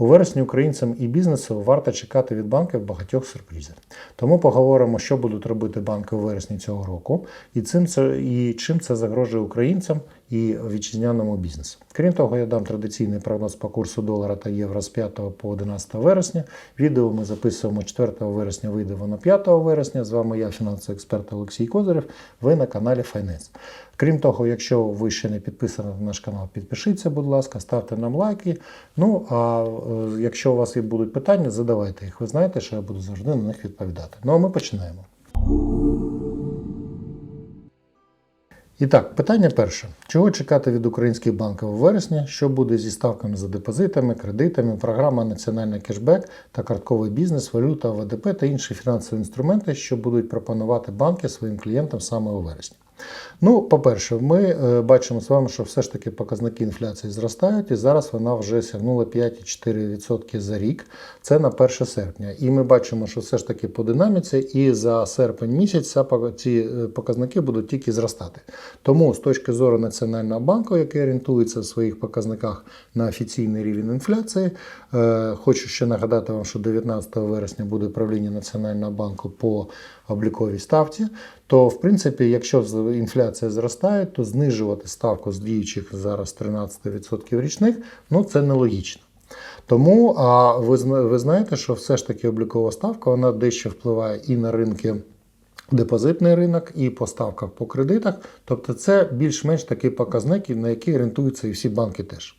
У вересні українцям і бізнесу варто чекати від банків багатьох сюрпризів. Тому поговоримо, що будуть робити банки у вересні цього року, і цим це і чим це загрожує українцям і вітчизняному бізнесу. Крім того, я дам традиційний прогноз по курсу долара та євро з 5 по 11 вересня. Відео ми записуємо 4 вересня, вийде воно 5 вересня. З вами я, фінансовий експерт Олексій Козирев. Ви на каналі Finance. Крім того, якщо ви ще не підписані на наш канал, підпишіться, будь ласка, ставте нам лайки. Ну а е, якщо у вас є будуть питання, задавайте їх. Ви знаєте, що я буду завжди на них відповідати. Ну а ми починаємо. І так, питання перше: чого чекати від українських банків у вересні? Що буде зі ставками за депозитами, кредитами, програма Національний кешбек та картковий бізнес, валюта, ВДП та інші фінансові інструменти, що будуть пропонувати банки своїм клієнтам саме у вересні? Ну, по-перше, ми е, бачимо з вами, що все ж таки показники інфляції зростають, і зараз вона вже сягнула 5,4% за рік. Це на 1 серпня. І ми бачимо, що все ж таки по динаміці, і за серпень місяць ці е, показники будуть тільки зростати. Тому з точки зору Національного банку, який орієнтується в своїх показниках на офіційний рівень інфляції, е, хочу ще нагадати вам, що 19 вересня буде правління Національного банку по обліковій ставці. То, в принципі, якщо інфляція зростає, то знижувати ставку з діючих зараз 13% річних, ну це нелогічно. Тому а ви, ви знаєте, що все ж таки облікова ставка вона дещо впливає і на ринки. Депозитний ринок і по ставках по кредитах, тобто це більш-менш такий показник, на який орієнтуються і всі банки теж.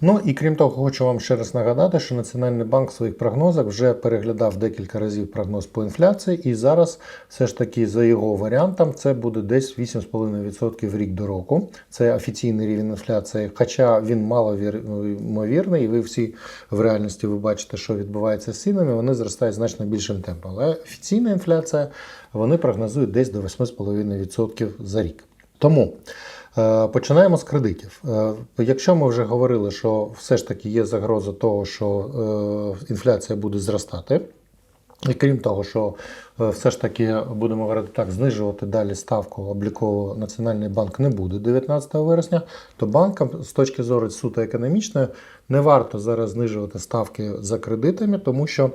Ну і крім того, хочу вам ще раз нагадати, що Національний банк в своїх прогнозах вже переглядав декілька разів прогноз по інфляції, і зараз все ж таки за його варіантом це буде десь 8,5% рік до року. Це офіційний рівень інфляції, хоча він мало ймовірний, і ви всі в реальності ви бачите, що відбувається з цінами, вони зростають значно більшим темпом. Але офіційна інфляція вони прогнозують десь до 8,5% за рік. Тому. Е, Починаємо з кредитів. Е, Якщо ми вже говорили, що все ж таки є загроза того, що е, інфляція буде зростати, і крім того, що все ж таки будемо говорити так, знижувати далі ставку облікову Національний банк не буде 19 вересня, то банкам з точки зору суто економічної не варто зараз знижувати ставки за кредитами, тому що.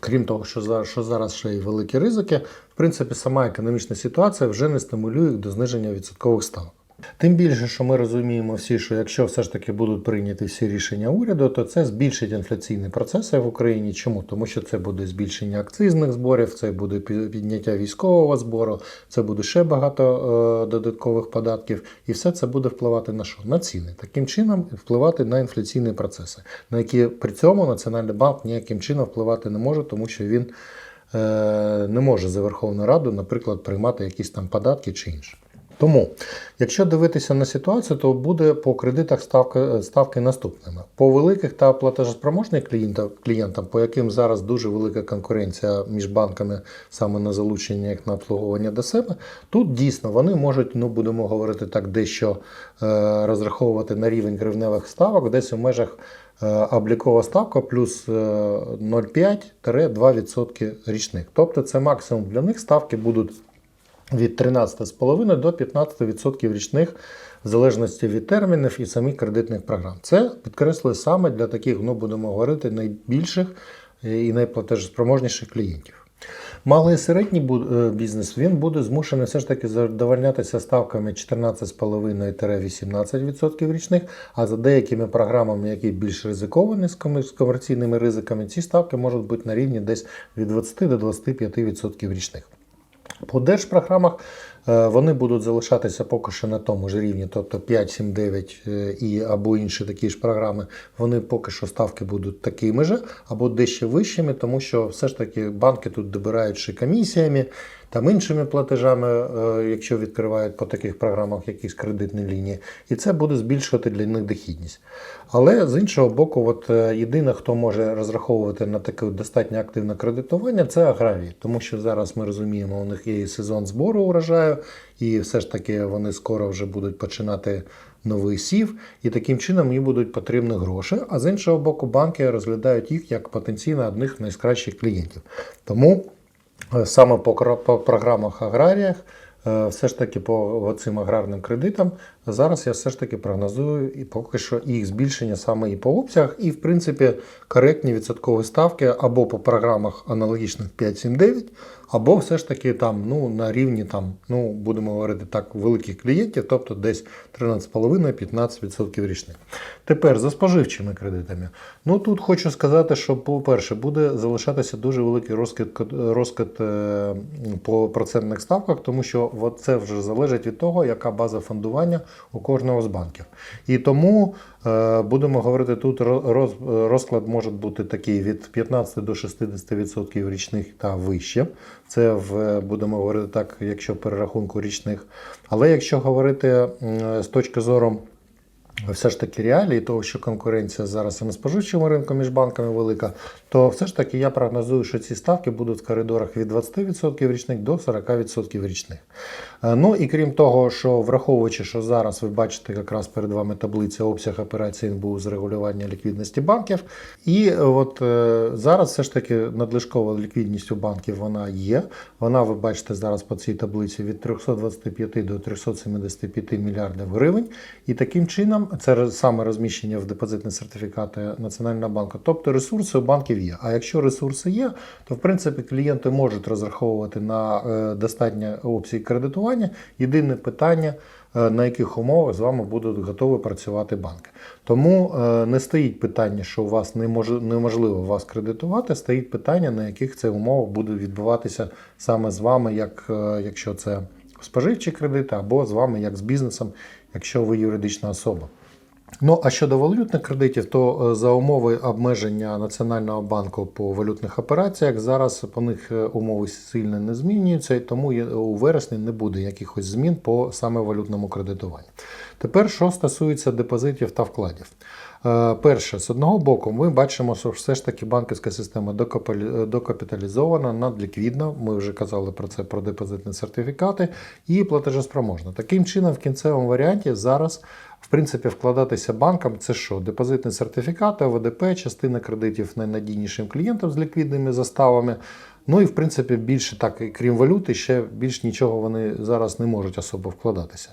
Крім того, що зараз, що зараз ще й великі ризики, в принципі, сама економічна ситуація вже не стимулює до зниження відсоткових ставок. Тим більше, що ми розуміємо всі, що якщо все ж таки будуть прийняті всі рішення уряду, то це збільшить інфляційні процеси в Україні. Чому? Тому що це буде збільшення акцизних зборів, це буде підняття військового збору, це буде ще багато е, додаткових податків, і все це буде впливати на що? На ціни. Таким чином впливати на інфляційні процеси, на які при цьому Національний банк ніяким чином впливати не може, тому що він е, не може за Верховну Раду, наприклад, приймати якісь там податки чи інше. Тому, якщо дивитися на ситуацію, то буде по кредитах ставки, ставки наступними. По великих та платежоспроможних клієнтам, по яким зараз дуже велика конкуренція між банками саме на залучення їх на обслуговування до себе, тут дійсно вони можуть, ну будемо говорити так, дещо е, розраховувати на рівень гривневих ставок, десь у межах е, облікова ставка плюс е, 0,5-2% річних. Тобто це максимум для них ставки будуть від 13,5 до 15% річних, в залежності від термінів і самих кредитних програм. Це підкреслює саме для таких, ну будемо говорити, найбільших і найплатежоспроможніших клієнтів. Малий і середній е, бізнес він буде змушений все ж таки задовольнятися ставками 14,5-18% річних, а за деякими програмами, які більш ризиковані з комерційними ризиками, ці ставки можуть бути на рівні десь від 20 до 25% річних. По держпрограмах е, вони будуть залишатися поки що на тому ж рівні, тобто 5, 7, 9 е, і або інші такі ж програми, вони поки що ставки будуть такими ж, або дещо вищими, тому що все ж таки банки тут добирають комісіями, там іншими платежами, е, якщо відкривають по таких програмах якісь кредитні лінії, і це буде збільшувати для них дохідність. Але з іншого боку, от е, єдине, хто може розраховувати на таке достатньо активне кредитування, це аграрії, тому що зараз ми розуміємо, у них є і сезон збору урожаю, і все ж таки вони скоро вже будуть починати новий сів, і таким чином їм будуть потрібні гроші. А з іншого боку, банки розглядають їх як потенційно одних найкращих клієнтів. Тому саме по, програмах аграріях. е, Все ж таки по цим аграрним кредитам Зараз я все ж таки прогнозую і поки що їх збільшення саме і по обсягах, і в принципі коректні відсоткові ставки або по програмах аналогічних 5-7-9, або все ж таки там ну, на рівні там, ну, будемо говорити так, великих клієнтів, тобто десь 13,5-15% річних. Тепер за споживчими кредитами. Ну тут хочу сказати, що, по-перше, буде залишатися дуже великий розкид, розкид е, по процентних ставках, тому що це вже залежить від того, яка база фондування у кожного з банків. І тому е, будемо говорити, тут роз- розклад може бути такий від 15 до 60% річних та вище. Це в будемо говорити так, якщо перерахунку річних. Але якщо говорити з точки зору все ж таки реалії, того, що конкуренція зараз і на споживчому ринку між банками велика, то все ж таки я прогнозую, що ці ставки будуть в коридорах від 20% річних до 40% річних. Е, Ну і крім того, що враховуючи, що зараз ви бачите якраз перед вами таблиця обсяг операцій НБУ з регулювання ліквідності банків. І от е, зараз все ж таки надлишкова ліквідність у банків вона є. Вона, ви бачите, зараз по цій таблиці від 325 до 375 мільярдів гривень. І таким чином це саме розміщення в депозитні сертифікати Національного банку. Тобто ресурси у банків є. А якщо ресурси є, то в принципі клієнти можуть розраховувати на е, достатньо опцій кредитування. Єдине питання. е, На яких умовах з вами будуть готові працювати банки. Тому е, не стоїть питання, що у вас неможливо вас кредитувати, стоїть питання, на яких це умовах буде відбуватися саме з вами, як, якщо це споживчі кредити, або з вами як з бізнесом, якщо ви юридична особа. Ну а щодо валютних кредитів, то е, за умови обмеження Національного банку по валютних операціях зараз по них е, умови сильно не змінюються, і тому у вересні не буде якихось змін по саме валютному кредитуванню. Тепер, що стосується депозитів та вкладів. Е, Перше, з одного боку, ми бачимо, що все ж таки банківська система докапіталізована, надліквідна. Ми вже казали про це про депозитні сертифікати і платежеспроможна. Таким чином, в кінцевому варіанті зараз в принципі, вкладатися банкам це що? Депозитні сертифікати, ОВДП, частина кредитів найнадійнішим клієнтам з ліквідними заставами. Ну і в принципі більше так, крім валюти, ще більш нічого вони зараз не можуть особо вкладатися.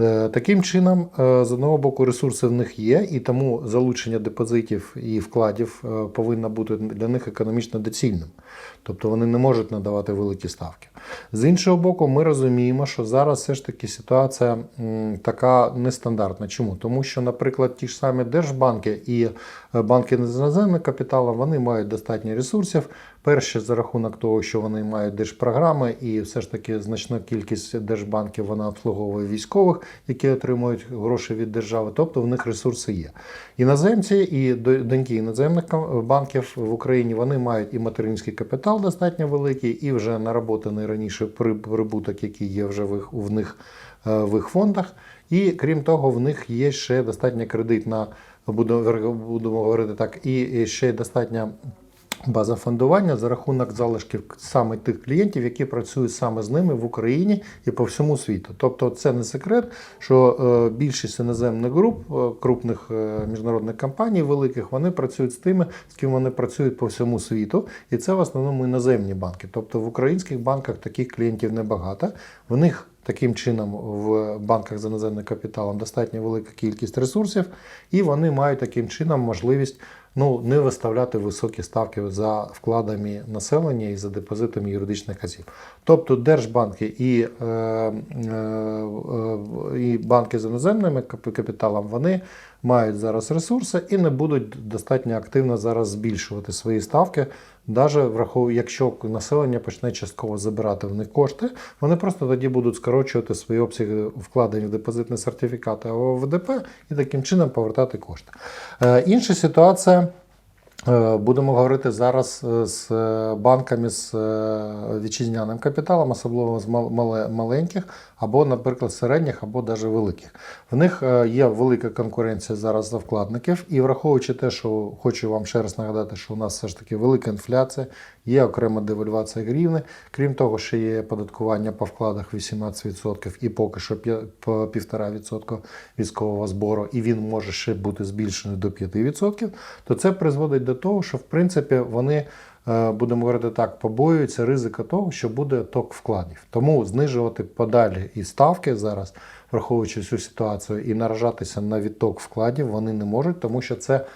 Е, Таким чином, е, з одного боку, ресурси в них є, і тому залучення депозитів і вкладів е, повинно бути для них економічно доцільним. Тобто вони не можуть надавати великі ставки. З іншого боку, ми розуміємо, що зараз все ж таки ситуація така нестандартна. Чому? Тому що, наприклад, ті ж самі держбанки і банки з іноземним капіталом вони мають достатньо ресурсів. Перше, за рахунок того, що вони мають держпрограми, і все ж таки значна кількість держбанків вона обслуговує військових, які отримують гроші від держави, тобто в них ресурси є. Іноземці і до- доньки іноземних банків в Україні вони мають і материнський капітал достатньо великий, і вже наработаний раніше при- прибуток, який є вже в них е, в їх фондах. І крім того, в них є ще достатньо кредитна, будемо говорити так, і ще достатньо база фондування за рахунок залишків саме тих клієнтів, які працюють саме з ними в Україні і по всьому світу. Тобто, це не секрет, що е, більшість іноземних груп, е, крупних е, міжнародних компаній, великих, вони працюють з тими, з ким вони працюють по всьому світу, і це в основному іноземні банки. Тобто в українських банках таких клієнтів небагато. В них Таким чином, в банках з іноземним капіталом достатньо велика кількість ресурсів, і вони мають таким чином можливість ну, не виставляти високі ставки за вкладами населення і за депозитами юридичних осіб. Тобто держбанки і, е, е, і банки з іноземним кап- капіталом вони мають зараз ресурси і не будуть достатньо активно зараз збільшувати свої ставки. Навіть якщо населення почне частково забирати в них кошти, вони просто тоді будуть скорочувати свої обсяги вкладень в депозитні сертифікати або ВДП і таким чином повертати кошти. Е, інша ситуація. Е, Будемо говорити зараз е, з банками з вітчизняним капіталом, особливо з маленьких, або, наприклад, середніх, або навіть великих. В них е, є велика конкуренція зараз за вкладників, і враховуючи те, що хочу вам ще раз нагадати, що у нас все ж таки велика інфляція, є окрема девальвація гривни. Крім того, ще є податкування по вкладах 18% і поки що п'я- по 1,5% військового збору, і він може ще бути збільшений до 5%, то це призводить до до того, що в принципі вони, е, будемо говорити так, побоюються ризика того, що буде ток вкладів. Тому знижувати подалі і ставки зараз, враховуючи цю ситуацію, і наражатися на відток вкладів вони не можуть, тому що це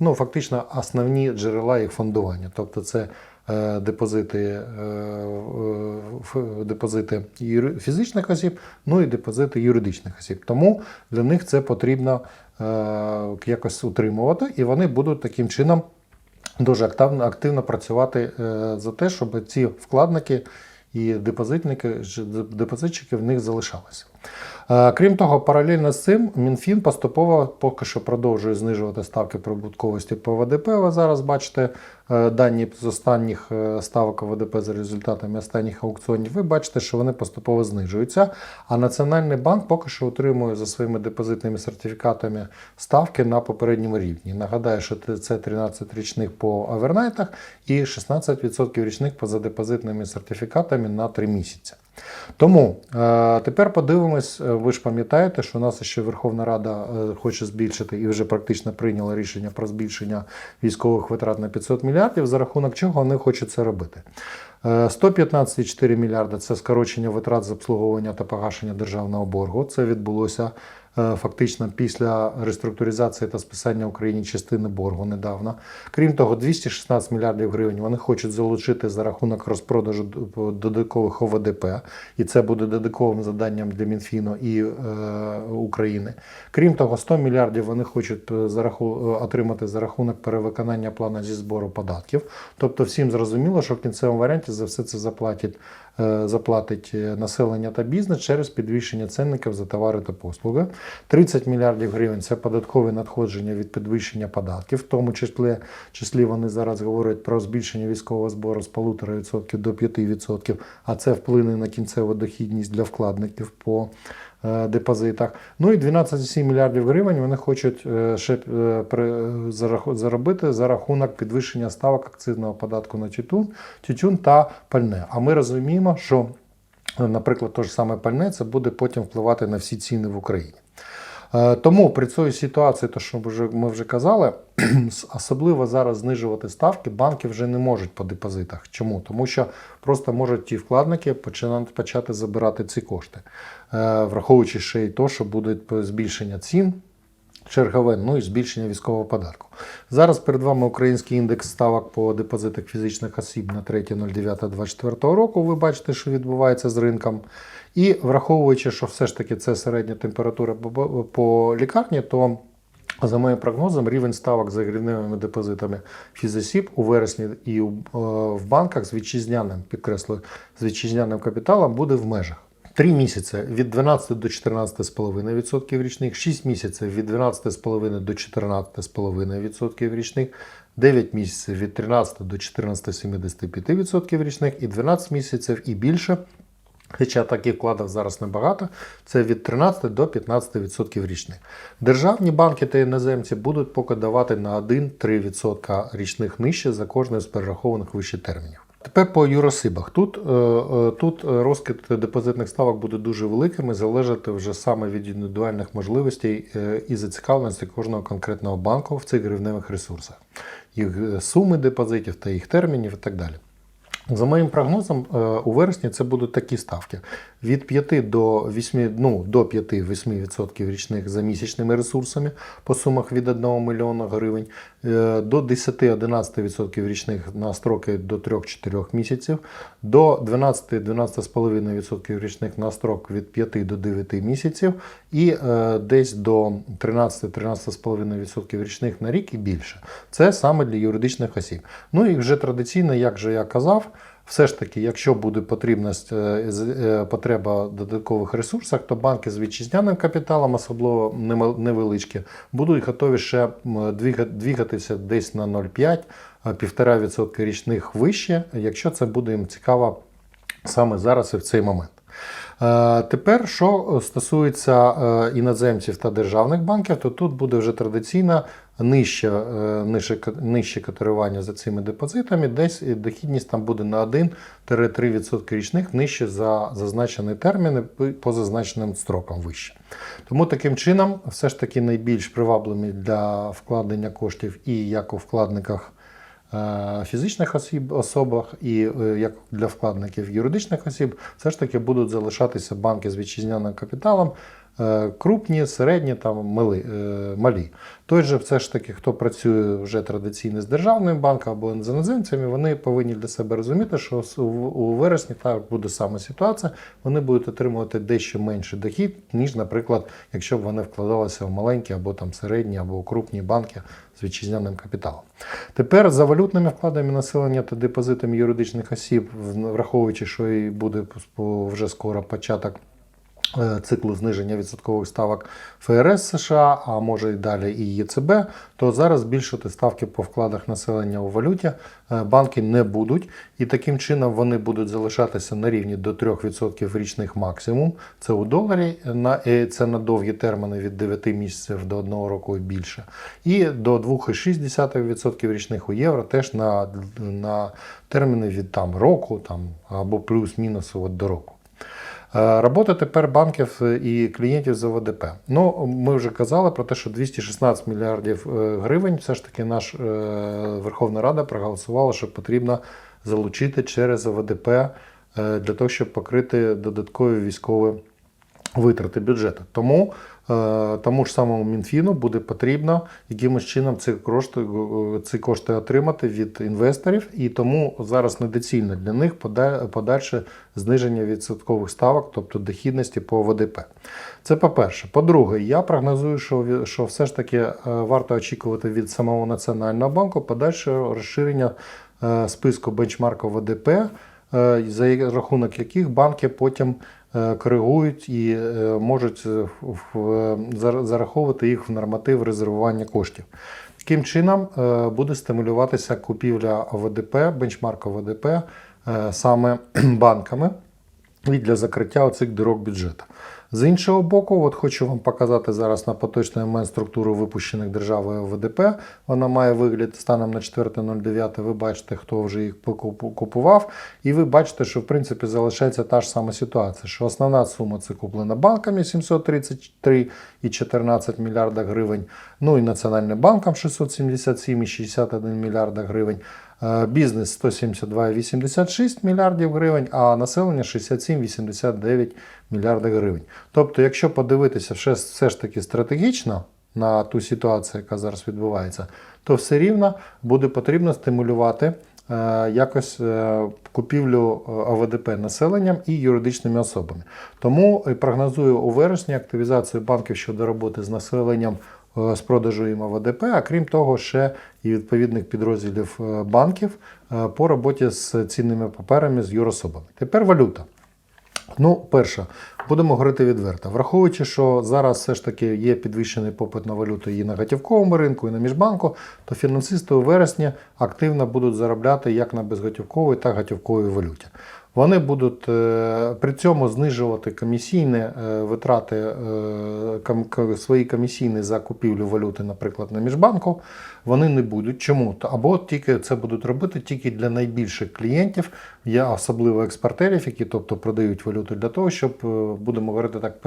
ну, фактично основні джерела їх фондування. Тобто це е, депозити, е, депозити фізичних осіб, ну і депозити юридичних осіб. Тому для них це потрібно е, якось утримувати, і вони будуть таким чином дуже активно, активно працювати за те, щоб ці вкладники і депозитники, депозитчики в них залишалися. Е, Крім того, паралельно з цим Мінфін поступово поки що продовжує знижувати ставки прибутковості по ВДП. Ви зараз бачите е, дані з останніх е, ставок ВДП за результатами останніх аукціонів. Ви бачите, що вони поступово знижуються. А Національний банк поки що утримує за своїми депозитними сертифікатами ставки на попередньому рівні. Нагадаю, що це 13 річних по овернайтах і 16% річних поза депозитними сертифікатами на 3 місяці. Тому тепер подивимось, ви ж пам'ятаєте, що у нас ще Верховна Рада е, хоче збільшити і вже практично прийняла рішення про збільшення військових витрат на 500 мільярдів, за рахунок чого вони хочуть це робити. Е, 115,4 мільярда це скорочення витрат з обслуговування та погашення державного боргу. Це відбулося е, фактично після реструктуризації та списання Україні частини боргу недавно. Крім того, 216 мільярдів гривень вони хочуть залучити за рахунок розпродажу додаткових ОВДП, і це буде додатковим заданням для Мінфіну і е, України. Крім того, 100 мільярдів вони хочуть е, за раху, е, отримати за рахунок перевиконання плану зі збору податків. Тобто, всім зрозуміло, що в кінцевому варіанті за все це заплатить, е, заплатить е, населення та бізнес через підвищення цінників за товари та послуги. 30 мільярдів гривень це податкові надходження від підвищення податків, в тому числі, числі вони зараз говорять про збільшення військового збору з 1,5% до 5%, а це вплине на кінцеву дохідність для вкладників по е, депозитах. Ну і 12,7 мільярдів гривень вони хочуть е, ще е, заробити за рахунок підвищення ставок акцизного податку на тютюн, тютюн та пальне. А ми розуміємо, що, е, наприклад, то ж саме пальне це буде потім впливати на всі ціни в Україні. Е, Тому при цій ситуації, то що ми вже казали, особливо зараз знижувати ставки банки вже не можуть по депозитах. Чому? Тому що просто можуть ті вкладники починати почати забирати ці кошти, Е, враховуючи ще й то, що буде збільшення цін. Чергове, ну і збільшення військового податку. Зараз перед вами український індекс ставок по депозитах фізичних осіб на 3.09.24 року. Ви бачите, що відбувається з ринком. І враховуючи, що все ж таки це середня температура по- лікарні, то за моїм прогнозом, рівень ставок за гривневими депозитами фізосіб у вересні і е, в банках з вітчизняним, підкреслюю, з вітчизняним капіталом буде в межах. Три місяці від 12 до 14,5% річних, 6 місяців від 12,5 до 14,5% річних, 9 місяців від 13 до 14,75% річних і 12 місяців і більше Хоча таких вкладів зараз небагато, це від 13 до 15% річних. Державні банки та іноземці будуть поки давати на 1-3% річних нижче за кожний з перерахованих вище термінів. Тепер по юросибах. Тут, е, е, тут розкид депозитних ставок буде дуже великим і залежати вже саме від індивідуальних можливостей е, і зацікавленості кожного конкретного банку в цих гривневих ресурсах, їх е, суми депозитів та їх термінів і так далі. За моїм прогнозом, е, у вересні це будуть такі ставки: від 5 до 8, ну, до 5-8% річних за місячними ресурсами по сумах від 1 мільйона гривень, е, до 10-11% річних на строки до 3-4 місяців, до 12-12,5% річних на строк від 5 до 9 місяців і е, десь до 13-13,5% річних на рік і більше. Це саме для юридичних осіб. Ну і вже традиційно, як же я казав, все ж таки, якщо буде потрібність е, е, потреба додаткових ресурсах, то банки з вітчизняним капіталом, особливо невеличкі, будуть готові ще двігатися десь на 0,5 а 1,5% річних вище, якщо це буде їм цікаво саме зараз і в цей момент. Е, Тепер, що стосується е, іноземців та державних банків, то тут буде вже традиційно нижче, е, нижче, нижче котирування за цими депозитами, десь дохідність там буде на 1-3% річних нижче за зазначені терміни по зазначеним строкам вище. Тому таким чином, все ж таки найбільш привабливі для вкладення коштів і як у вкладниках фізичних осіб, особах і е, як для вкладників юридичних осіб, все ж таки будуть залишатися банки з вітчизняним капіталом. Е, Крупні, середні та мали, е, малі. Той же, все ж таки, хто працює вже традиційно з державним банком або з іноземцями, вони повинні для себе розуміти, що у вересні так буде саме ситуація. Вони будуть отримувати дещо менший дохід, ніж, наприклад, якщо б вони вкладалися в маленькі або там середні, або крупні банки з вітчизняним капіталом. Тепер за валютними вкладами населення та депозитами юридичних осіб, враховуючи, що і буде вже скоро початок циклу зниження відсоткових ставок ФРС США, а може і далі і ЄЦБ, то зараз збільшити ставки по вкладах населення у валюті е, банки не будуть, і таким чином вони будуть залишатися на рівні до 3% річних максимум. Це у доларі, на, е, це на довгі терміни від 9 місяців до 1 року і більше. І до 2,6% річних у євро теж на, на терміни від там, року там, або плюс-мінус до року. Е, Робота тепер банків і клієнтів за ВДП. Ну, ми вже казали про те, що 216 мільярдів е, гривень все ж таки наш е, Верховна Рада проголосувала, що потрібно залучити через ВДП е, для того, щоб покрити додаткові військові витрати бюджету. Тому е, тому ж самому Мінфіну буде потрібно якимось чином ці кошти, е, ці кошти отримати від інвесторів, і тому зараз недоцільно для них подальше зниження відсоткових ставок, тобто дохідності по ВДП. Це по-перше. По-друге, я прогнозую, що, що все ж таки е, варто очікувати від самого Національного банку подальшого розширення списку бенчмарку ВДП, за рахунок яких банки потім коригують і е, можуть е, зараховувати їх в норматив резервування коштів. Таким чином е, буде стимулюватися купівля ВДП, бенчмарка ОВДП е, саме банками і для закриття оцих дорог бюджету. З іншого боку, от хочу вам показати зараз на поточний момент структуру випущених державою ВДП. Вона має вигляд станом на 4.09. Ви бачите, хто вже їх купував. І ви бачите, що в принципі залишається та ж сама ситуація, що основна сума це куплена банками 733,14 мільярда гривень. Ну і Національним банком 677,61 мільярда гривень. Е, Бізнес 172,86 мільярдів гривень, а населення 67,89 мільярда гривень. Тобто, якщо подивитися все, все ж таки стратегічно на ту ситуацію, яка зараз відбувається, то все рівно буде потрібно стимулювати е, якось е, купівлю ОВДП населенням і юридичними особами. Тому прогнозую у вересні активізацію банків щодо роботи з населенням з продажу їм ОВДП, а крім того, ще і відповідних підрозділів е, банків е, по роботі з цінними паперами з юрособами. Тепер валюта. Ну, перше, будемо говорити відверто. Враховуючи, що зараз все ж таки є підвищений попит на валюту і на готівковому ринку, і на міжбанку, то фінансисти у вересні активно будуть заробляти як на безготівковій, так і готівковій валюті. Вони будуть е, при цьому знижувати комісійні е, витрати е, свої комісійні за купівлю валюти, наприклад, на міжбанку. Вони не будуть. Чому? Та- Або тільки це будуть робити тільки для найбільших клієнтів, є особливо експортерів, які тобто продають валюту для того, щоб будемо говорити так,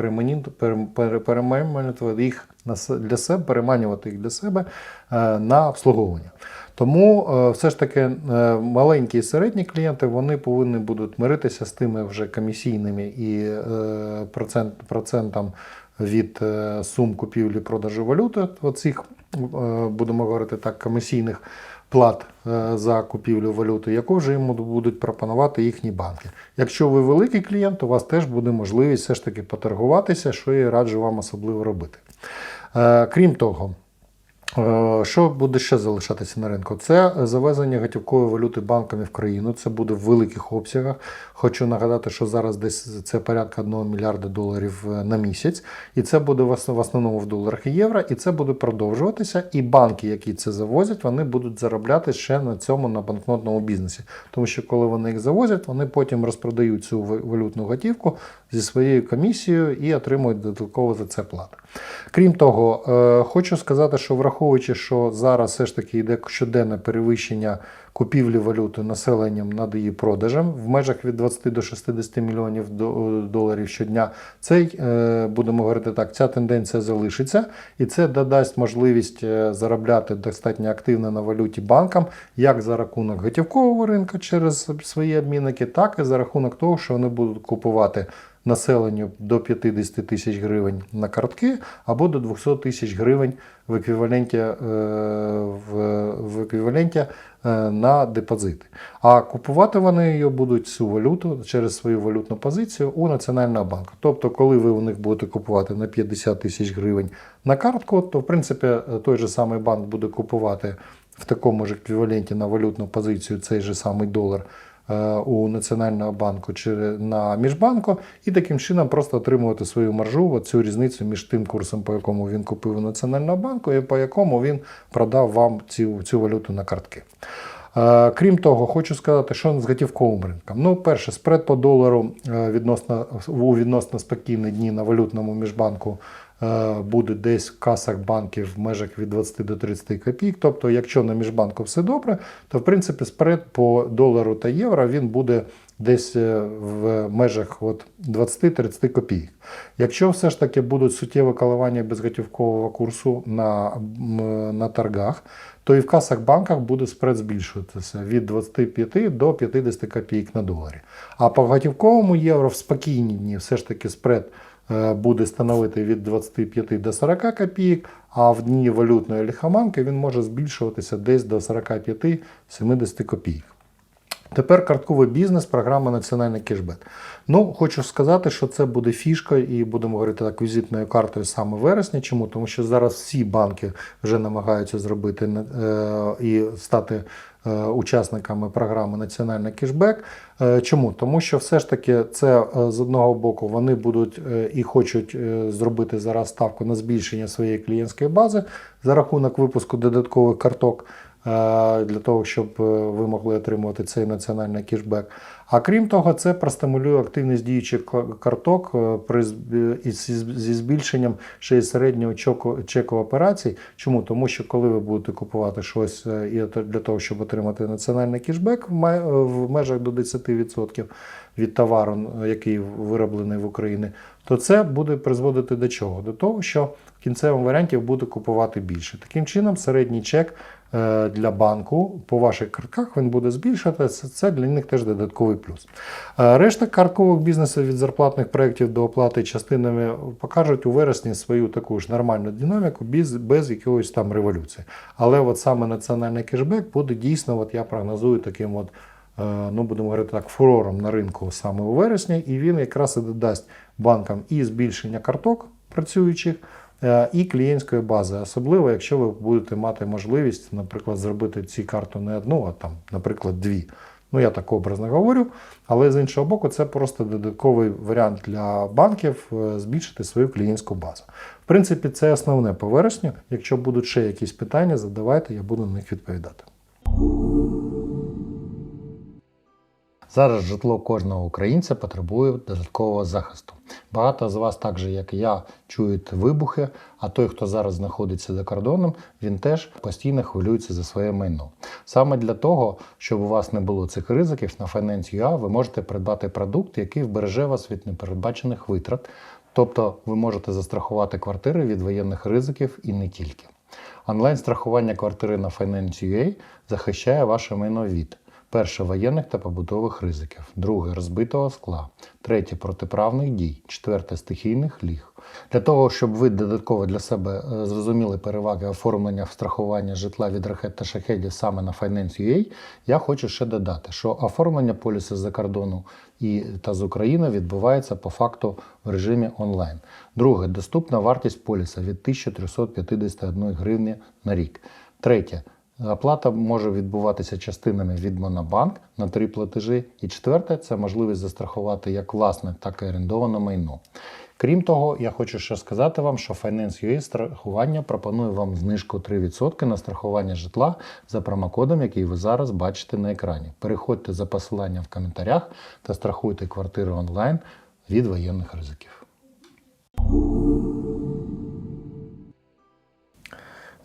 переманювати їх для себе, переманювати їх для себе на обслуговування. Тому е, все ж таки е, маленькі і середні клієнти вони повинні будуть миритися з тими вже комісійними і е, процент, процентом від сум купівлі продажу валюти, оцих, будемо говорити так, комісійних плат за купівлю валюти, яку вже йому будуть пропонувати їхні банки. Якщо ви великий клієнт, у вас теж буде можливість все ж таки поторгуватися, що я раджу вам особливо робити. Крім того, Що буде ще залишатися на ринку? Це завезення готівкової валюти банками в країну. Це буде в великих обсягах. Хочу нагадати, що зараз десь це порядка 1 мільярда доларів е, на місяць, і це буде в основному в доларах і євро, і це буде продовжуватися. І банки, які це завозять, вони будуть заробляти ще на цьому на банкнотному бізнесі. Тому що коли вони їх завозять, вони потім розпродають цю валютну готівку зі своєю комісією і отримують додатково за це плату. Крім того, е, хочу сказати, що враховуючи, що зараз все ж таки йде щоденне перевищення купівлі валюти населенням над її продажем в межах від 20 до 60 мільйонів доларів щодня, цей, е, будемо говорити так, ця тенденція залишиться, і це додасть можливість е, заробляти достатньо активно на валюті банкам, як за рахунок готівкового ринку через свої обмінники, так і за рахунок того, що вони будуть купувати населенню до 50 тисяч гривень на картки або до 200 тисяч гривень в еквіваленті, е, в, еквіваленті е, на депозити. А купувати вони її будуть цю валюту через свою валютну позицію у Національного банку. Тобто, коли ви у них будете купувати на 50 тисяч гривень на картку, то в принципі той же самий банк буде купувати в такому ж еквіваленті на валютну позицію цей же самий долар у Національного банку чи на міжбанку, і таким чином просто отримувати свою маржу, цю різницю між тим курсом, по якому він купив у Національного банку, і по якому він продав вам цю, цю валюту на картки. Е, Крім того, хочу сказати, що з готівковим ринком. Ну, перше, спред по долару е, відносно у відносно спокійні дні на валютному міжбанку е, буде десь в касах банків в межах від 20 до 30 копійок. Тобто, якщо на міжбанку все добре, то в принципі спред по долару та євро він буде десь е, в межах от 20-30 копійок. Якщо все ж таки будуть суттєві коливання безготівкового курсу на, на торгах, то і в касах банках буде спред збільшуватися від 25 до 50 копійок на доларі. А по готівковому євро в спокійні дні все ж таки спред е, буде становити від 25 до 40 копійок, а в дні валютної лихоманки він може збільшуватися десь до 45-70 копійок. Тепер картковий бізнес, програма Національний кешбек. Ну, хочу сказати, що це буде фішкою і будемо говорити так, візитною картою саме вересня. Чому? Тому що зараз всі банки вже намагаються зробити е, і стати е, учасниками програми Національний кешбек. Е, чому? Тому що все ж таки це е, з одного боку вони будуть е, і хочуть е, зробити зараз ставку на збільшення своєї клієнтської бази за рахунок випуску додаткових карток е, для того, щоб е, ви могли отримувати цей національний кешбек. А крім того, це простимулює активність діючих карток е, при зі збільшенням ще й середнього чеку, операцій. Чому? Тому що коли ви будете купувати щось е, для того, щоб отримати національний кешбек в ме- е, в межах до 10% від товару, е, який вироблений в Україні, то це буде призводити до чого? До того, що в кінцевому варіанті ви будете купувати більше. Таким чином, середній чек е, для банку по ваших картках він буде збільшуватися. Це для них теж додатковий плюс. Е, Решта карткових бізнесів від зарплатних проєктів до оплати частинами покажуть у вересні свою таку ж нормальну динаміку без, без якоїсь там революції. Але от саме національний кешбек буде дійсно, от я прогнозую таким от. е, Ну, будемо говорити так, фурором на ринку саме у вересні, і він якраз і додасть банкам і збільшення карток працюючих, е, і клієнтської бази, особливо якщо ви будете мати можливість, наприклад, зробити ці карту не одну, а там, наприклад, дві. Ну, я так образно говорю, але з іншого боку, це просто додатковий варіант для банків е, збільшити свою клієнтську базу. В принципі, це основне по вересню. Якщо будуть ще якісь питання, задавайте, я буду на них відповідати. Зараз житло кожного українця потребує додаткового захисту. Багато з вас, так же як і я, чують вибухи, а той, хто зараз знаходиться за кордоном, він теж постійно хвилюється за своє майно. Саме для того, щоб у вас не було цих ризиків, на Finance.ua ви можете придбати продукт, який вбереже вас від непередбачених витрат. Тобто ви можете застрахувати квартири від воєнних ризиків і не тільки. Онлайн-страхування квартири на Finance.ua захищає ваше майно від перше воєнних та побутових ризиків, друге розбитого скла, третє протиправних дій, четверте стихійних ліг. Для того, щоб ви додатково для себе е, зрозуміли переваги оформлення страхування житла від ракет та шахедів саме на Finance.ua, я хочу ще додати, що оформлення полісу з-за кордону і та з України відбувається по факту в режимі онлайн. Друге, доступна вартість поліса від 1351 гривні на рік. Третє. Оплата може відбуватися частинами від Монобанк на три платежі. І четверте це можливість застрахувати як власне, так і орендоване майно. Крім того, я хочу ще сказати вам, що Finance.ua страхування пропонує вам знижку 3% на страхування житла за промокодом, який ви зараз бачите на екрані. Переходьте за посиланням в коментарях та страхуйте квартири онлайн від воєнних ризиків.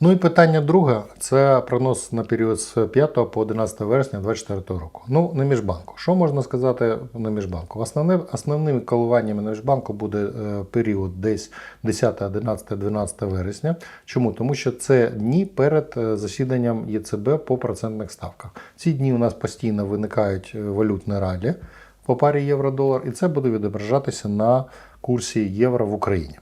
Ну і питання друге це прогноз на період з 5 по 11 вересня 2024 року. Ну, на міжбанку. Що можна сказати на міжбанку? Основне, основними коливаннями на міжбанку буде е, період десь 10, 11, 12 вересня. Чому? Тому що це дні перед е, засіданням ЄЦБ по процентних ставках. Ці дні у нас постійно виникають е, валютні ралі по парі євро-долар, і це буде відображатися на курсі євро в Україні.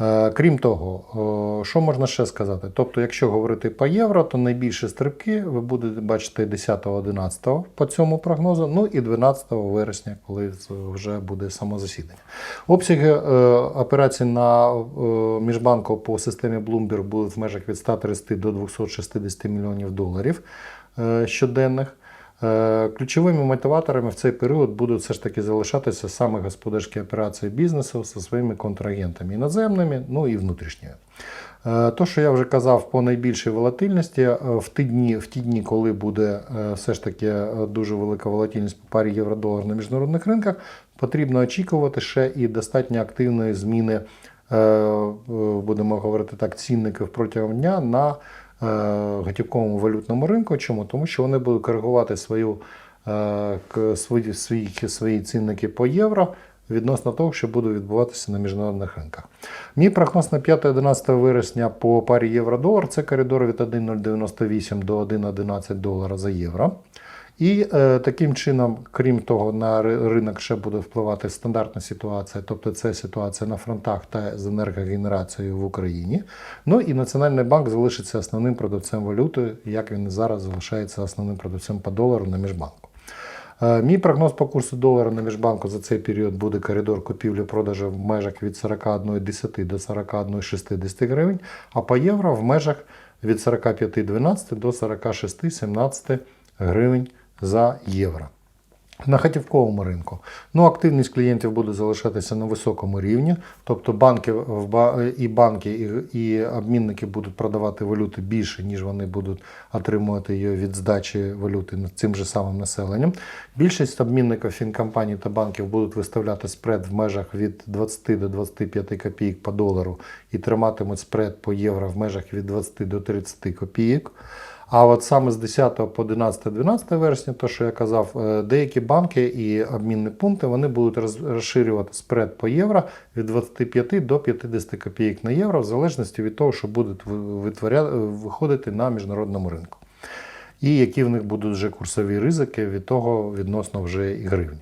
Е, Крім того, е, що можна ще сказати? Тобто, якщо говорити по євро, то найбільші стрибки ви будете бачити 10-11 по цьому прогнозу, ну і 12 вересня, коли вже буде само засідання. Обсяги е, операцій на міжбанку по системі Bloomberg будуть в межах від 130 до 260 мільйонів доларів щоденних. Е, Ключовими мотиваторами в цей період будуть все ж таки залишатися саме господарські операції бізнесу зі своїми контрагентами іноземними, ну і внутрішніми. Е, То, що я вже казав по найбільшій волатильності, е, в ті дні, в ті дні, коли буде все ж таки дуже велика волатильність по парі євро-долар на міжнародних ринках, потрібно очікувати ще і достатньо активної зміни, будемо говорити так, цінників протягом дня на готівковому валютному ринку. Чому? Тому що вони будуть коригувати свою, е, свої, свої, свої цінники по євро відносно того, що буде відбуватися на міжнародних ринках. Мій прогноз на 5-11 вересня по парі євро-долар це коридор від 1,098 до 1,11 долара за євро. І е, таким чином, крім того, на ринок ще буде впливати стандартна ситуація, тобто це ситуація на фронтах та з енергогенерацією в Україні. Ну і Національний банк залишиться основним продавцем валюти, як він зараз залишається основним продавцем по долару на міжбанку. Е, Мій прогноз по курсу долара на міжбанку за цей період буде коридор купівлі-продажу в межах від 41,10 до 41,60 гривень, а по євро в межах від 45,12 до 46,17 гривень за євро. На готівковому ринку ну, активність клієнтів буде залишатися на високому рівні, тобто банки і банки, і обмінники будуть продавати валюти більше, ніж вони будуть отримувати її від здачі валюти цим же самим населенням. Більшість обмінників фінкомпаній та банків будуть виставляти спред в межах від 20 до 25 копійок по долару і триматимуть спред по євро в межах від 20 до 30 копійок. А от саме з 10 по 11-12 вересня, то що я казав, е, деякі банки і обмінні пункти вони будуть розширювати спред по євро від 25 до 50 копійок на євро, в залежності від того, що будуть виходити на міжнародному ринку. І які в них будуть вже курсові ризики від того відносно вже і гривні.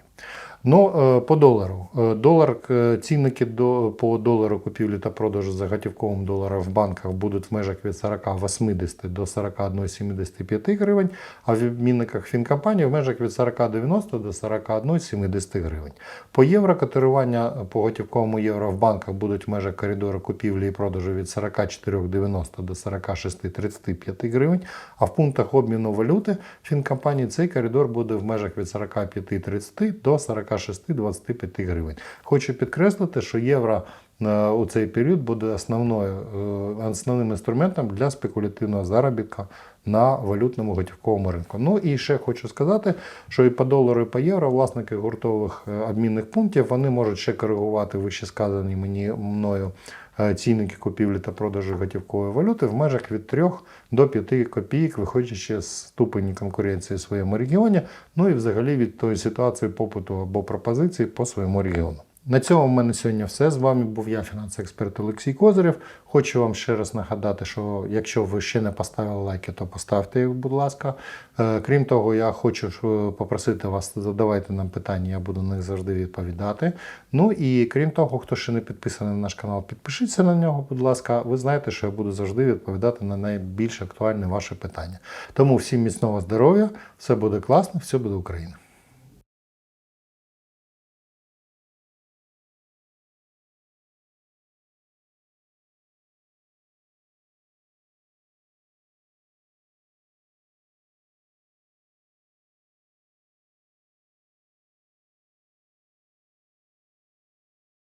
Ну, е, по долару. Е, Долар, е, цінники до, по долару купівлі та продажу за готівковим доларом в банках будуть в межах від 40,80 до 41,75 гривень, а в обмінниках фінкомпанії в межах від 40,90 до 41,70 гривень. По євро котирування по готівковому євро в банках будуть в межах коридору купівлі і продажу від 44,90 до 46,35 гривень, а в пунктах обміну валюти фінкомпанії цей коридор буде в межах від 45,30 до 46,25 гривень. Хочу підкреслити, що євро е, у цей період буде основною, е, основним інструментом для спекулятивного заробітку на валютному готівковому ринку. Ну і ще хочу сказати, що і по долару, і по євро власники гуртових е, обмінних пунктів вони можуть ще коригувати вищесказані мені мною е, цінники купівлі та продажу готівкової валюти в межах від 3 до 5 копійок, виходячи з ступені конкуренції в своєму регіоні, ну і взагалі від тої ситуації попиту або пропозиції по своєму регіону. На цьому в мене сьогодні все. З вами був я, фінансовий експерт Олексій Козирєв. Хочу вам ще раз нагадати, що якщо ви ще не поставили лайки, то поставте їх, будь ласка. Е, Крім того, я хочу е, попросити вас, задавайте нам питання, я буду на них завжди відповідати. Ну і крім того, хто ще не підписаний на наш канал, підпишіться на нього, будь ласка. Ви знаєте, що я буду завжди відповідати на найбільш актуальні ваші питання. Тому всім міцного здоров'я, все буде класно, все буде Україна.